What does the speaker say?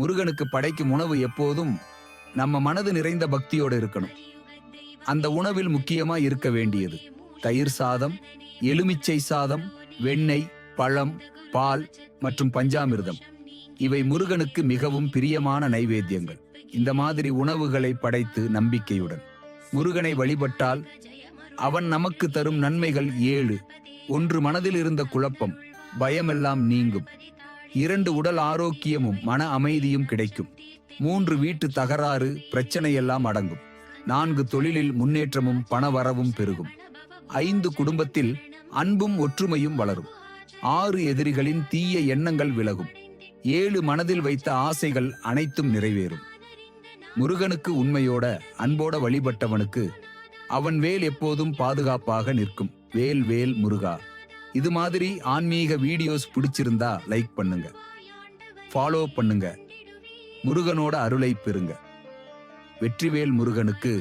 முருகனுக்கு படைக்கும் உணவு எப்போதும் நம்ம மனது நிறைந்த பக்தியோடு இருக்கணும். அந்த உணவில் முக்கியமா இருக்க வேண்டியது தயிர் சாதம் எலுமிச்சை சாதம் வெண்ணெய் பழம் பால் மற்றும் பஞ்சாமிர்தம். இவை முருகனுக்கு மிகவும் பிரியமான நைவேத்தியங்கள். இந்த மாதிரி உணவுகளை படைத்து நம்பிக்கையுடன் முருகனை வழிபட்டால் அவன் நமக்கு தரும் நன்மைகள் ஏழு. ஒன்று மனதில் இருந்த குழப்பம் பயமெல்லாம் நீங்கும். இரண்டு உடல் ஆரோக்கியமும் மன அமைதியும் கிடைக்கும். மூன்று வீட்டு தகராறு பிரச்சனையெல்லாம் அடங்கும். நான்கு தொழிலில் முன்னேற்றமும் பணவரவும் பெருகும். ஐந்து குடும்பத்தில் அன்பும் ஒற்றுமையும் வளரும். ஆறு எதிரிகளின் தீய எண்ணங்கள் விலகும். ஏழு மனதில் வைத்த ஆசைகள் அனைத்தும் நிறைவேறும். முருகனுக்கு உண்மையோட அன்போட வழிபட்டவனுக்கு அவன் வேல் எப்போதும் பாதுகாப்பாக நிற்கும். வேல் வேல் முருகா. இது மாதிரி ஆன்மீக வீடியோஸ் பிடிச்சிருந்தா லைக் பண்ணுங்க. ஃபாலோ பண்ணுங்க. முருகனோட அருளை பெறுங்க. வெற்றிவேல் முருகனுக்கு